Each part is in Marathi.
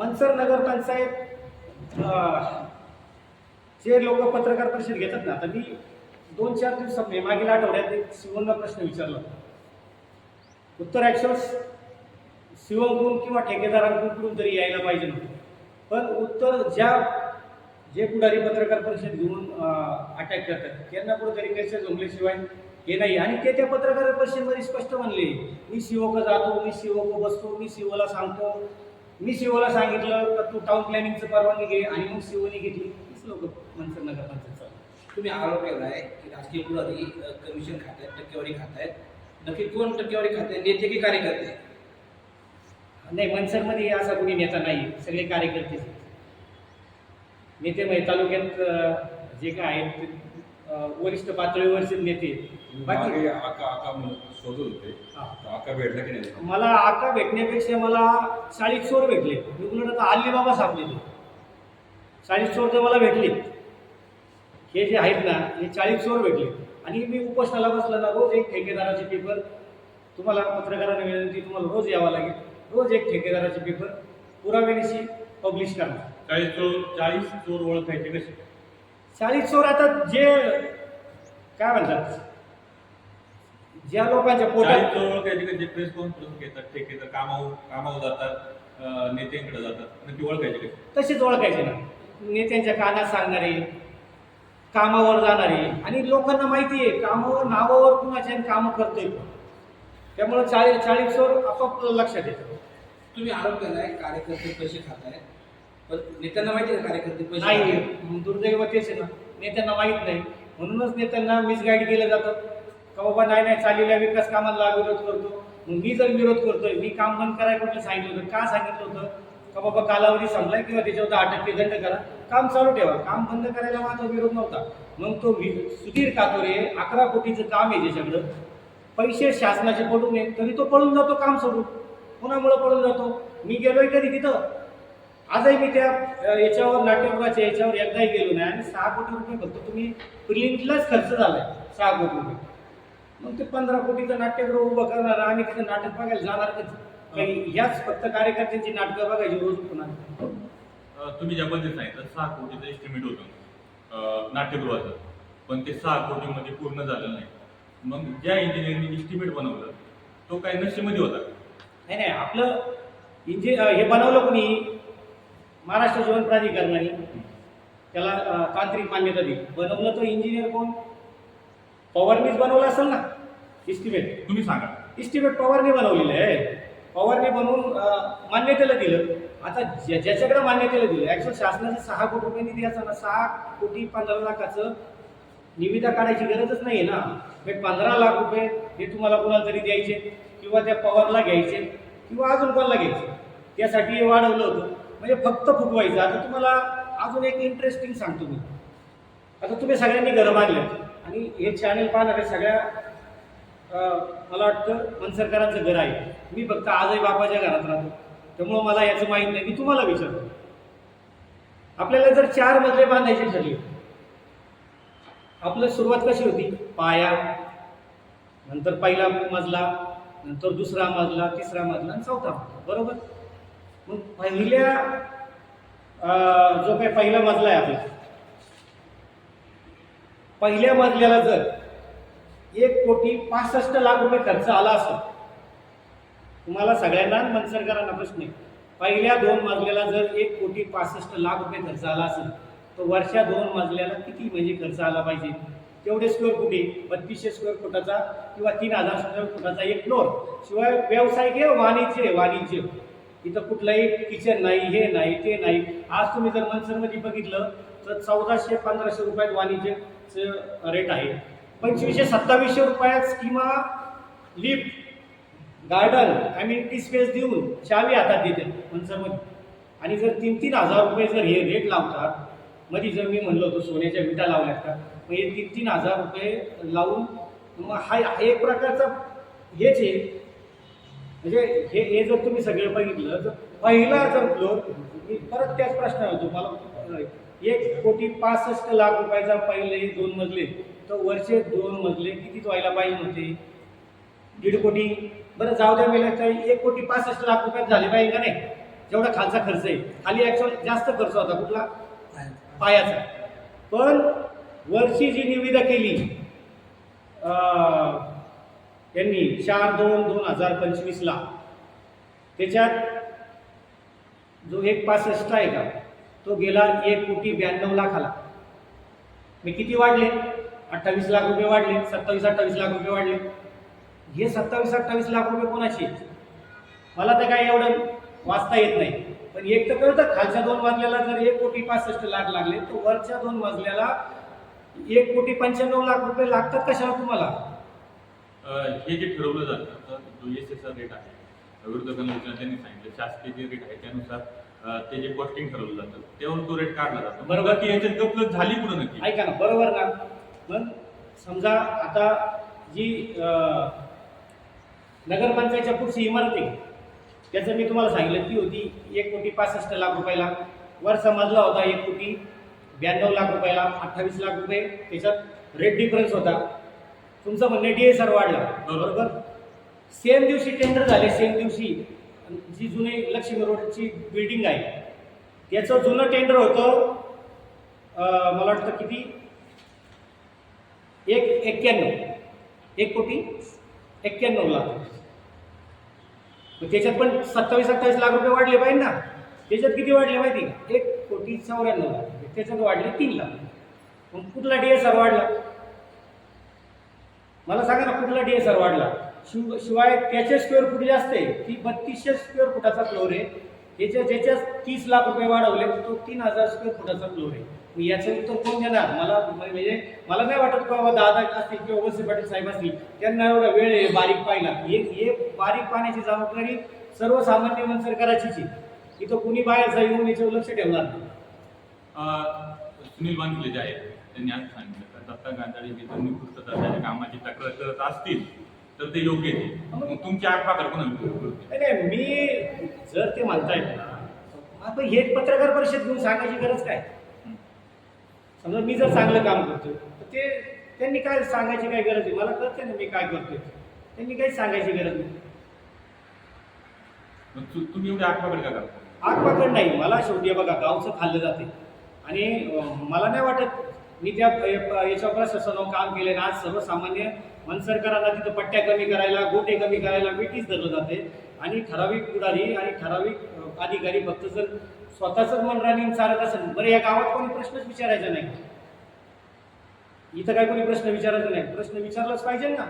मनसर नगर पंचायत जे लोक पत्रकार परिषद घेतात ना आता मी दोन चार दिवसात मागील आठवड्यात एक शिवमला प्रश्न विचारला होता. उत्तर ॲक्शन शिवमकडून किंवा ठेकेदारांकडून तरी यायला पाहिजे नव्हतं पण उत्तर ज्या जे पुढारी पत्रकार परिषद घेऊन अटॅक करतात त्यांना कुठेतरी कसे जमल्याशिवाय हे नाही आणि ते त्या पत्रकार परिषदेमध्ये स्पष्ट म्हणले मी शिवक जातो मी शिवक बसतो मी शिवला सांगतो मी शिवला सांगितलं तर तू टाउन प्लॅनिंगचं परवानगी घे आणि मग शिवनी घेतली. तीच लोक मनसर नगर पंचायत तुम्ही आरोप केलाय की राजकीय पुढारी कमिशन खात आहेत टक्केवारी खात आहेत नक्की कोण टक्केवारी खाते नेते की कार्यकर्ते? नाही मनसरमध्ये असा कोणी नेता नाही. सगळे कार्यकर्तेच नेते म्हणजे तालुक्यात जे काय आहेत वरिष्ठ पातळीवरचे नेते. बाकी मागे आका आका शोधत होते. हा. आका भेटला की नाही? मला आका भेटण्यापेक्षा मला चाळीस चोर भेटले. मी उलट आता अल्लीबाबा सापले चाळीस चोर तर मला भेटले. हे जे आहेत ना हे चाळीस चोर भेटले. आणि मी उपोषणाला बसला ना रोज एक ठेकेदाराचे पेपर तुम्हाला पत्रकारांना विनंती तुम्हाला रोज यावं लागेल. रोज एक ठेकेदाराचे पेपर पुराव्यानिशी पब्लिश करणार. चाळीस चोर चाळीस चोर ओळखायचे कसे? चाळीस चोर आता जे काय म्हणतात? ज्या लोकांच्या पोटात ओळखायचे कसे प्रेस कॉन्फरन्स घेतात ठेकेदार कामावर कामावर जातात नेत्यांकडे जातात आणि ती ओळखायचे तसेच ओळखायचे ना. नेत्यांच्या कानात सांगणारे कामावर जाणारे आणि लोकांना माहिती आहे कामावर नावावर कुणाच्या कामं करतोय कोण. त्यामुळे चाळीस चाळीस चोर आपाप लक्षात येतं तुम्ही आरोप केलाय कार्यकर्ते पैसे खात आहेत पण नेत्यांना माहिती आहे कार्यकर्ते पैसे नाही? दुर्दैव तेच आहे ना. नेत्यांना माहीत नाही. म्हणूनच नेत्यांना मिसगाईड केलं जातं का बाबा नाही नाही चाललेल्या विकास कामाला विरोध करतो. मग मी जर विरोध करतोय मी काम बंद करायला कुठलं सांगितलं होतं? का सांगितलं होतं? का बाबा कालावधी संपलाय किंवा त्याच्यावर अटक दंड करा? काम चालू ठेवा. काम बंद करायला माझा विरोध नव्हता. मग तो सुधीर कातोरे अकरा कोटीचं काम आहे त्याच्याकडं पैसे शासनाचे पडून नये तरी तो पळून जातो काम सोडून. कोणामुळं पळून जातो? मी गेलोय तरी तिथं? आजही मी त्या याच्यावर नाट्यगृहाच्या याच्यावर एकदाही गेलो नाही. आणि सहा कोटी रुपये फक्त तुम्ही प्रिंटलाच खर्च झालाय. सहा कोटी रुपये. मग ते पंधरा कोटीचं नाट्यगृह उभं करणार आणि तिथं नाटक बघायला जाणार कधी? काही याच फक्त कार्यकर्त्यांची नाटकं बघायची रोज पुन्हा. अं, तुम्ही ज्या पद्धतीने सांगितलं सहा कोटीचं एस्टिमेट होतं. अं, नाट्यगृहाचं. पण ते सहा कोटीमध्ये पूर्ण झालं नाही. मग ज्या इंजिनिअरनी एस्टिमेट बनवलं तो काय नशेमध्ये होता? नाही नाही आपलं इंजि अ, हे बनवलं कोणी? महाराष्ट्र जीवन प्राधिकरणाने. त्याला अ, तांत्रिक मान्यता दिली. बनवलं तर इंजिनियर कोण? पवारनीच बनवलं असेल ना? इस्टिमेट तुम्ही सांगा. इस्टिमेट पवारने बनवलेलं आहे. पवारने बनवून मान्यतेला दिलं. आता ज्या ज्याच्याकडे मान्यतेला दिलं ॲक्च्युअल शासनाचं सहा कोटी रुपये निधी असं ना सहा कोटी पंधरा लाखाचं निविदा काढायची गरजच नाही आहे ना. हे पंधरा लाख रुपये हे तुम्हाला कोणाला तरी द्यायचे किंवा त्या पवारला घ्यायचे किंवा अजून कोणाला घ्यायचे. त्यासाठी हे वाढवलं होतं. म्हणजे फक्त फुटवायचं. आता तुम्हाला अजून एक इंटरेस्टिंग सांगतो मी. आता तुम्ही सगळ्यांनी घरं बांधले आणि हे चॅनल पाहणारे सगळ्या मला वाटतं मनसरकरांचं घर आहे. मी फक्त आजही बापाच्या घरात राहतो. त्यामुळं मला याचं माहीत नाही. मी तुम्हाला विचारतो. आपल्याला जर चार मजले बांधायचे ठरले आपलं सुरुवात कशी होती? पाया नंतर पहिला मजला नंतर दुसरा मजला तिसरा मजला आणि चौथा मजला. बरोबर? मग पहिल्या जो काही पहिला मजला आहे आपला पहिल्या मजल्याला जर एक कोटी पासष्ट लाख रुपये खर्च आला असेल तुम्हाला सगळ्यांना मनसरकरांना प्रश्न आहे. पहिल्या दोन मजल्याला जर एक कोटी पासष्ट लाख रुपये खर्च आला असेल तर वर्षा दोन मजल्याला किती म्हणजे खर्च आला पाहिजे? तेवढे स्क्वेअर फुटे बत्तीसशे स्क्वेअर फुटाचा किंवा तीन हजार स्क्वेअर फुटाचा एक फ्लोर शिवाय व्यावसायिक आहे वाणिज्य आहे, वाणिज्य. इथं कुठलंही किचन नाही हे नाही ते नाही. आज तुम्ही जर मनसरमध्ये बघितलं तर चौदाशे पंधराशे रुपयात वाणिज्य. रेट आहे. पंचवीसशे सत्तावीसशे रुपयात स्कीमा लिफ्ट गार्डन कम्युनिटी स्पेस देऊन चावी हातात देते मनसरमध्ये आणि जर तीन तीन हजार रुपये जर हे रेट लावतात मध्ये जर मी म्हणलो होतो सोन्याच्या विटा लावल्यात का मग हे तीन तीन हजार रुपये लावून मग हा हा एक प्रकारचा हेच आहे. म्हणजे हे हे जर तुम्ही सगळं बघितलं तर पहिला जर फ्लोर मी परत त्याच प्रश्न होतो मला एक कोटी पासष्ट लाख रुपयाचा पहिले दोन मजले. तर वर्षे दोन मजले किती व्हायला पाहिजे होते दीड कोटी. बरं जाऊ द्या मेला काही एक कोटी पासष्ट लाख रुपयात झाले पाहिजे का नाही? जेवढा खालचा खर्च आहे. खाली ॲक्च्युअल जास्त खर्च होता कुठला? पायाचा. पण वर्षी जी निविदा केली यांनी त्यांनी चार दोन दोन हजार पंचवीसला त्याच्यात जो एक पासष्ट आहे का? तो गेला एक कोटी ब्याण्णव लाखाला. मी किती वाढले? अठ्ठावीस लाख रुपये वाढले सत्तावीस अठ्ठावीस लाख रुपये वाढले. हे सत्तावीस अठ्ठावीस लाख रुपये कोणाचे? आहेत? मला तर काय एवढं वाचता येत नाही. पण एक तर कळतं खालच्या दोन मजल्याला जर एक कोटी पासष्ट लाख लागले तर वरच्या दोन मजल्याला एक कोटी पंच्याण्णव लाख रुपये लागतात कशाला तुम्हाला? हे जे ठरवलं जातं तर जो एस रेट आहे विरोधकांना त्यांनी सांगितलं शासकीय जे रेट आहे त्यानुसार ते जे कॉस्टिंग ठरवलं जातं त्यावर तो रेट काढला जातो. बरोबर. की याच्यात गपलत झाली कुठं नक्की? ऐका ना बरोबर ना. मग समजा आता जी नगरपंचायतच्या पुढची इमारत आहे त्याचं मी तुम्हाला सांगितलं ती होती एक कोटी पासष्ट लाख रुपयाला. वरचा मजला होता एक कोटी ब्याण्णव लाख रुपयाला अठ्ठावीस लाख रुपये. त्याच्यात रेट डिफरन्स होता. तुमचं म्हणणं डी एस आर वाढला. बरोबर. सेम दिवशी टेंडर झाले सेम दिवशी जी जुनी लक्ष्मी रोडची बिल्डिंग आहे याचं जुनं टेंडर होतं मला वाटतं किती? एक एक्क्याण्णव एक कोटी एक्क्याण्णव लाख. त्याच्यात पण सत्तावीस अठ्ठावीस लाख रुपये वाढले पाहिजे ना. त्याच्यात किती वाढले माहिती का? एक कोटी चौऱ्याण्णव लाख त्याच्यात वाढले तीन लाख. मग कुठला डी एस आर वाढला? मला सांगा ना कुठला डी एस आर वाढला? शिव शिवाय त्याचे स्क्वेअर फूट जास्त आहे ती बत्तीसशे स्क्वेअर फुटाचा फ्लोर आहे. याच्या ज्याच्या तीस लाख रुपये वाढवले तो तीन हजार स्क्वेअर फुटाचा फ्लोर आहे. मग याचं उत्तर कोण देणार? मला म्हणजे मला नाही वाटत बाबा दादा असतील किंवा वसे पाटील साहेब असतील. त्यांना एवढा वेळ आहे बारीक पाहिला. एक हे बारीक पाण्याची जबाबदारी सर्वसामान्य मनसरकाराचीच आहे. इथं कुणी बाहेरचा येऊन याच्यावर लक्ष ठेवणार नाही. सुनील वानखले जे आहेत त्यांनी आज सांगितलं. दत्ता गांधारी हे कामाची तक्रार करत असतील तर ते योग्य आहे. तुमची आठ कोण नाही नाही मी जर ते म्हणतायत ना आपण हे पत्रकार परिषद घेऊन सांगायची गरज काय? समजा मी जर चांगलं काम करतोय तर ते त्यांनी काय सांगायची काय गरज आहे? मला कळते ना मी काय करतोय. त्यांनी काही सांगायची गरज नाही. तुम्ही एवढे आठ पाकर का करता? आग पकड नाही मला शेवटी बघा गावचं खाल्लं जाते आणि मला नाही वाटत मी त्या याच्यावर शासनावर काम केले ना आज सर्वसामान्य मनसरकारांना तिथं पट्ट्या कमी करायला गोटे कमी करायला वेटीच धरलं जाते. आणि ठराविक पुढारी आणि ठराविक अधिकारी फक्त जर स्वतःचं मन राणी चालत असेल बरं या गावात कोणी प्रश्नच विचारायचा नाही. इथं काय कोणी प्रश्न विचारायचा नाही. प्रश्न विचारलाच पाहिजे ना.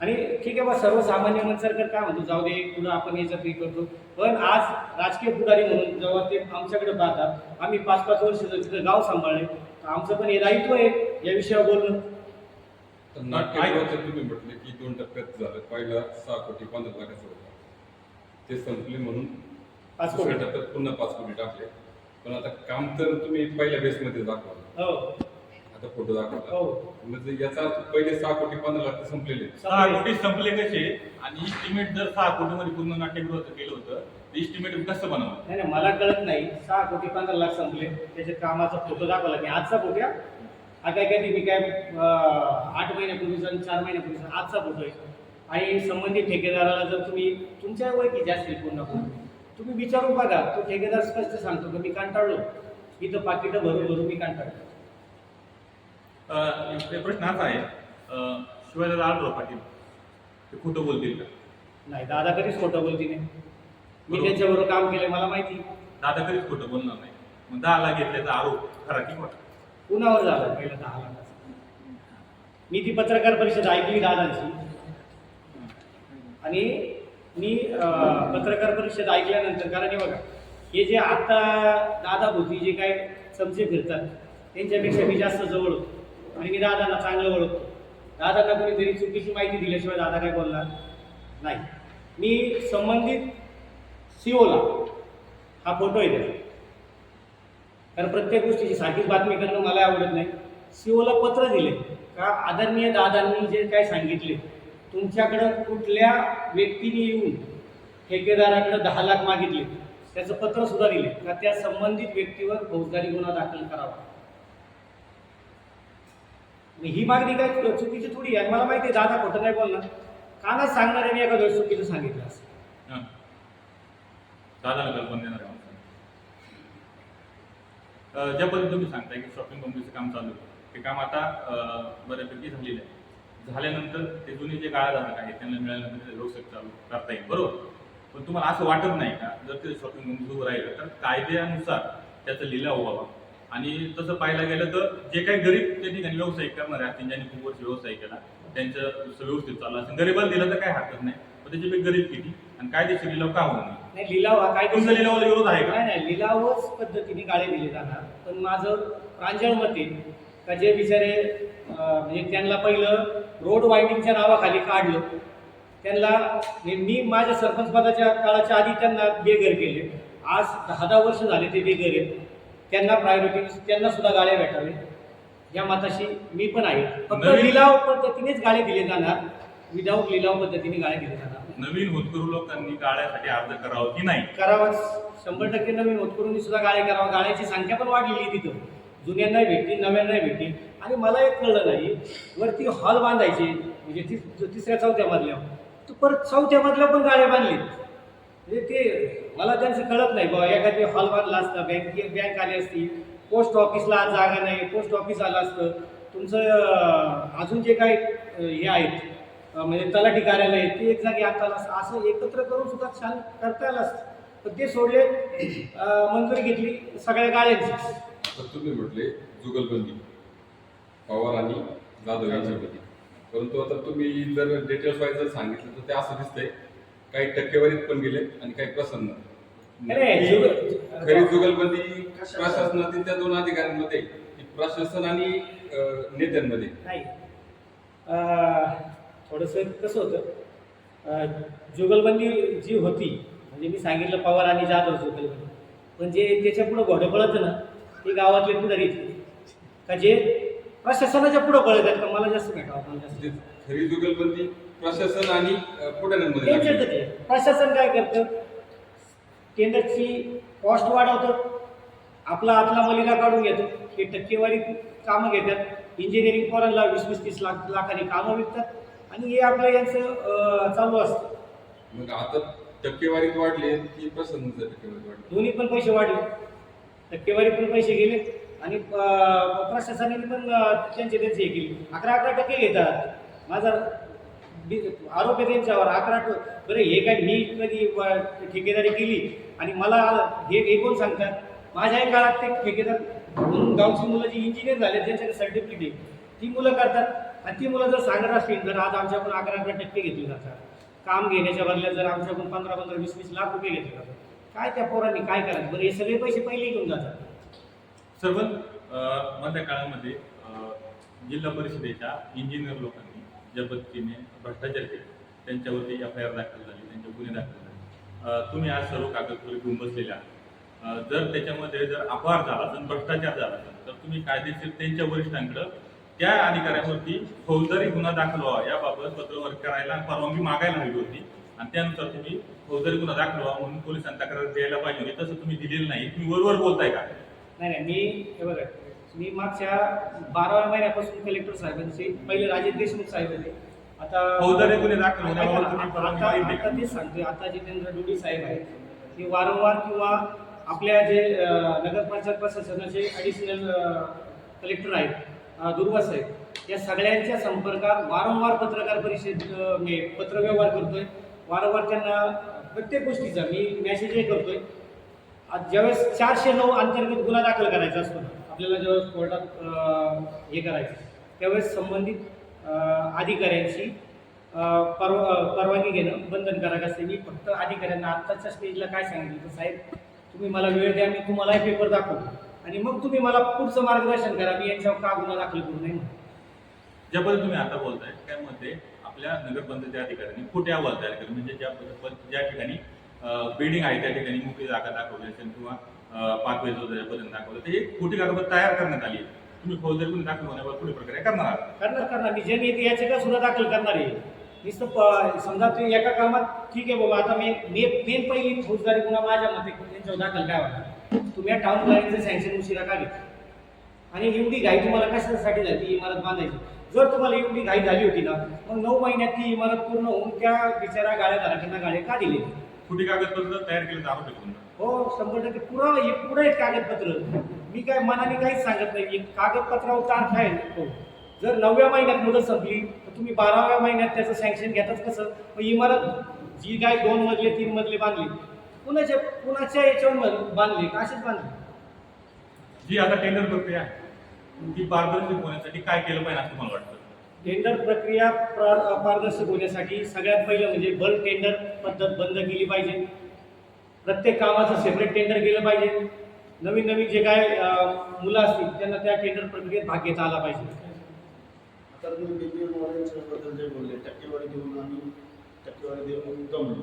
आणि ठीक आहे बा सर्वसामान्य मनसरकार काय म्हणतो जाऊ दे पुढं आपण याच्यात हे करतो. पण आज राजकीय पुढारी म्हणून जेव्हा ते आमच्याकडे पाहतात आम्ही पाच पाच वर्ष तिथं गाव सांभाळले. तर आमचं पण हे दायित्व आहे या विषयावर बोलणं. तुम्ही म्हटले की दोन टप्प्यात झालं पहिला सहा कोटी पंधरा लाखाचं होतं. ते संपले म्हणून पाच कोटी. टप्प्यात पुन्हा पाच कोटी टाकले. पण आता काम तर तुम्ही पहिल्या बेसमध्ये दाखवलं. हो. आता फोटो दाखवला हो. म्हणजे याचा अर्थ पहिले सहा कोटी पंधरा लाख तर संपलेले. सहा कोटी. संपले कसे? आणि इस्टिमेट जर सहा कोटीमध्ये पूर्ण नाट्यगृहाचं केलं होतं तर इस्टिमेट कसं बनवलं नाही नाही मला कळत नाही. सहा कोटी पंधरा लाख संपले. त्याच्या कामाचा फोटो दाखवला की आजचा फोटो आहे हा. काय काय मी काय अं, आठ महिन्यापूर्वीचा आणि चार महिन्यापूर्वीचा आजचा फोटो आहे. आणि संबंधित ठेकेदाराला जर तुम्ही तुमच्या कोण ना कोण तुम्ही विचारून बघा. तो ठेकेदार स्पष्ट सांगतो की मी कंटाळलो. इथं पाकिटं भरून भरून मी कंटाळलो. प्रश्न असा आहे. अ, शिवाजीराव आढळराव पाटील ते खोटं बोलतील का? नाही दादा कधीच खोटं बोलती नाही. मी बरोबर. त्यांच्याबरोबर काम केलं मला माहिती. दादा कधीच खोटं बोलणार नाही. मग दहा लाख घेतल्याचा आरोप खरा की खोटा. कुणावर झाला? पहिलं दहा लाखाचा. मी ती पत्रकार परिषद ऐकली दादांची. आणि मी अं, पत्रकार परिषद ऐकल्यानंतर कारण हे बघा हे जे आता दादा भोवती जे काय चमचे फिरतात त्यांच्यापेक्षा मी जास्त जवळ होतो. आणि मी दादांना चांगलं ओळखतो. दादांना कोणीतरी चुकीची माहिती दिल्याशिवाय दादा काय बोलणार नाही. मी संबंधित सीओला हा फोटो आहे त्याचा कारण प्रत्येक गोष्टीची सारखीच बातमी करणं मला आवडत नाही. सीओला पत्र दिले. का आदरणीय दादांनी जे काय सांगितले तुमच्याकडं कुठल्या व्यक्तीने येऊन ठेकेदाराकडं दहा लाख मागितले त्याचं पत्रसुद्धा दिले. का त्या संबंधित व्यक्तीवर फौजदारी गुन्हा दाखल करावा? आणि ही मागणी काय चुकीची थोडी आहे. मला माहिती आहे दादा खोटं नाही बोलणार. सांगणार आहे एका एखादं चुकीचं सांगितलं असं. हं. दादाला कल्पना देणार आहे ज्या पद्धतीने तुम्ही सांगताय की शॉपिंग कंपनीचं काम चालू आहे ते काम आता बऱ्यापैकी झालेलं आहे. झाल्यानंतर ते जुने जे गाळाधारक आहेत त्यांना मिळाल्यानंतर ते व्यवसाय चालू करता येईल बरोबर? पण तुम्हाला असं वाटत नाही का? जर ते शॉपिंग कंपनी उभं राहिलं तर कायद्यानुसार त्याचा लिलाव व्हावा. आणि तसं पाहायला गेलं तर जे काही गरीब त्या ठिकाणी व्यवसाय करणारे असतील ज्यांनी खूप वर्ष व्यवसाय केला त्यांचं व्यवस्थित चाललं असेल. गरीबाला दिलं तर काय हरकत नाही पण त्याची गरीब किती? आणि कायदेशीर लिलाव का होऊ नये नाही लिलाव हा काय तुमचा लिलावाला विरोध आहे का? नाही नाही लिलावच पद्धतीने गाळे दिले जाणार. पण माझं प्रांजळ मत का जे बिचारे अं, म्हणजे त्यांना पहिलं रोड वायडिंगच्या नावाखाली काढलं. त्यांना म्हणजे मी माझ्या सरपंच पदाच्या काळाच्या आधी त्यांना बेघर केले. आज दहा दहा वर्ष झाले ते बेघर आहेत. त्यांना प्रायोरिटी त्यांना सुद्धा गाड्या भेटावे. या मताशी मी पण आहे. फक्त नवीन- लिलाव पद्धतीनेच गाळे दिले जाणार. विदाऊट लिलाव पद्धतीने गाळे दिले जाणार नवीन होतकरू लोकांनी गाड्यासाठी अर्ज करावा की नाही? करावाच शंभर टक्के नवीन होतकरूंनी सुद्धा गाळे करावा. गाड्याची संख्या पण वाढलेली आहे तिथं. जुन्यांना भेटली नव्यांना भेटली आणि मला एक कळलं नाही वरती हॉल बांधायचे म्हणजे ती तिसऱ्या चौथ्या मधल्या तर परत चौथ्या मधल्या पण गाड्या बांधली. म्हणजे ते मला त्यांचं कळत नाही बाबा एखादी हॉल बांधला असता बँक बँक आली असती पोस्ट ऑफिसला आज जागा नाही पोस्ट ऑफिस आलं असतं. तुमचं अजून जे काही हे आहेत म्हणजे तलाठी कार्यालय आहे, ते एक जागी आता आलं असतं असं एकत्र करून सुद्धा छान करता आलं असतं. पण ते सोडले मंजुरी घेतली सगळ्या गाड्यांची तर तुम्ही म्हटले जुगलबंदी पवार आणि जाधव यांच्यामध्ये परंतु आता तुम्ही जर डिटेल्स वाईज जर सांगितलं तर ते असं दिसतंय काही टक्केवारीत पण गेले आणि काही प्रसन्न. खरी जुगलबंदी प्रशासनातील त्या दोन अधिकाऱ्यांमध्ये प्रशासन आणि नेत्यांमध्ये. नाही. थोडंसं कसं होतं जुगलबंदी जी होती म्हणजे मी सांगितलं पवार आणि जाधव जुगलबंदी पण जे त्याच्या पुढं घोडं पळतं ना ते गावातले पुढारी का जे प्रशासनाच्या पुढं पळत आहेत मला जास्त भेटावं मला जास्त म्हणजे खरी जुगलबंदी प्रशासन आणि लागली. प्रशासन काय करतं? टेंडरची कॉस्ट वाढवतं. आपला आतला मलिदा काढून घेतो. हे टक्केवारी कामं घेतात. इंजिनिअरिंग पोरांना वीस वीस तीस लाख लाखांनी कामं विकतात. आणि हे आपलं यांचं अं, चालू असतं. मग आता टक्केवारीत वाढले की प्रशासनाच्या टक्केवारीत वाढले? दोन्ही पण पैसे वाढले. टक्केवारी पण पैसे गेले. आणि अं, प्रशासनाने पण अं, त्यांचे त्यांचे हे केले. अकरा अकरा टक्के घेतात. माझा आरोप आहे त्यांच्यावर अकरा बरं हे काय मी कधी ठेकेदारी केली? आणि मला हे हे कोण सांगतात? माझ्याही काळात ते ठेकेदार म्हणून गावची मुलं जी इंजिनियर झाले त्यांच्याकडे सर्टिफिकेट आहे. ती मुलं करतात. आणि ती मुलं जर सांगत असतील तर आज आमच्याकडून अकरा अकरा टक्के घेतले जातात. काम घेण्याच्या बदल्यात जर आमच्याकडून पंधरा पंधरा वीस वीस लाख रुपये घेतले जातात. काय त्या पोरांनी काय करायचं? बरं हे सगळे पैसे पहिले घेऊन जातात. सर्वच मधल्या काळामध्ये जिल्हा परिषदेच्या इंजिनियर लोकांनी ज्या पद्धतीने भ्रष्टाचार केले त्यांच्यावरती एफ आय आर दाखल झाली त्यांचे गुन्हे दाखल झाले. तुम्ही आज सर्व कागदपत्रे घेऊन बसलेले आहात. जर त्याच्यामध्ये जर अपहार झाला असेल भ्रष्टाचार झाला असेल तर तुम्ही कायदेशीर त्यांच्या वरिष्ठांकडं त्या अधिकाऱ्यावरती फौजदारी गुन्हा दाखल व्हावा याबाबत पत्रव्यवहार करायला परवानगी मागायला हवी होती. आणि त्यानुसार तुम्ही फौजदारी गुन्हा दाखल व्हावा म्हणून पोलिसांना तक्रार द्यायला पाहिजे होती. तसं तुम्ही दिलेलं नाही. तुम्ही वरवर बोलताय का? नाही नाही मी हे बघा मी मागच्या बाराव्या महिन्यापासून कलेक्टर साहेबांचे पहिले राजेश देशमुख साहेब होते. आता फौजदारी गुन्हे दाखल होण्याबाबत तुम्ही आता परवानगी आता- मागितली का? आता तेच सांगतोय. आता जितेंद्र डोडी साहेब आहेत ते वारंवार किंवा आपल्या जे अं, नगरपंचायत प्रशासनाचे ॲडिशनल कलेक्टर आहेत अं, दुर्वा साहेब या सगळ्यांच्या संपर्कात वारंवार पत्रकार परिषद अं, मी पत्रव्यवहार करतोय. वारंवार त्यांना प्रत्येक गोष्टीचा मी मेसेजही करतोय. आज ज्यावेळेस चारशे नऊ अंतर्गत गुन्हा दाखल करायचा असतो आपल्याला ज्यावेळेस कोर्टात हे करायचं त्यावेळेस संबंधित अधिकाऱ्यांशी अधिकाऱ्यांची परवा परवानगी घेणं बंधनकारक असते मी फक्त अधिकाऱ्यांना आत्ताच्या स्टेजला काय सांगितलं तर साहेब तुम्ही मला वेळ द्या मी तुम्हाला पेपर दाखवतो आणि मग तुम्ही मला पुढचं मार्गदर्शन करा मी यांच्यावर का गुन्हा दाखल करू नये म्हणून. तुम्ही आता बोलताय त्यामध्ये आपल्या नगरपंचायती अधिकाऱ्यांनी खोटे अहवाल तयार केले म्हणजे ज्या ज्या ठिकाणी बिल्डिंग आहे त्या ठिकाणी मोकळी जागा दाखवली असेल किंवा पाचवे जो ज्या दाखवलं तर एक खोटी कागदपत्र तयार करण्यात आली तुम्ही फौजदारी गुन्हे दाखल होण्यावर पुढे प्रक्रिया करणार आहात. करणार करणार. मी जे येते याचिका सुद्धा दाखल करणार आहे. नुसतं प- समजा तुम्ही एका कामात ठीक आहे बाबा आता मी मे मेन पहिली फौजदारी गुन्हा माझ्या मते त्यांच्यावर दाखल काय होणार? तुम्ही या टाउन प्लॅनिंगचं सँक्शन उशिरा का घेतलं? आणि एवढी घाई तुम्हाला कशासाठी झाली? ती इमारत बांधायची. जर तुम्हाला एवढी घाई झाली होती ना मग नऊ महिन्यात ती इमारत पूर्ण होऊन त्या बिचारा गाड्या धारकांना गाड्या का दिले खोटी कागदपत्र तयार केल्याचा आरोप हो शंभर टक्के. पुरावा हे पुढे आहेत कागदपत्र. मी काय मनाने काहीच सांगत नाही. एक कागदपत्रावर तार आहे. हो. जर नवव्या महिन्यात मुदत संपली तर तुम्ही बाराव्या महिन्यात त्याचं सँक्शन घेताच कसं? मग इमारत जी काय दोन मजले तीन मजले बांधली कुणाच्या कुणाच्या याच्यावर मज- बांधली? का अशीच बांधली. जी आता टेंडर प्रक्रिया आहे ती पारदर्शक होण्यासाठी काय केलं पाहिजे असं मला वाटतं? टेंडर प्रक्रिया पारदर्शक होण्यासाठी सगळ्यात पहिलं म्हणजे बल्क टेंडर पद्धत बंद केली पाहिजे. प्रत्येक कामाचं सेपरेट टेंडर केलं पाहिजे. नवीन नवीन जे काय मुलं असतील त्यांना त्या टेंडर प्रक्रियेत भाग घेता आला पाहिजे. तर तुम्ही डिग्री बद्दल जे बोलले टक्केवारी देऊन आम्ही टक्केवारी देऊन गमलो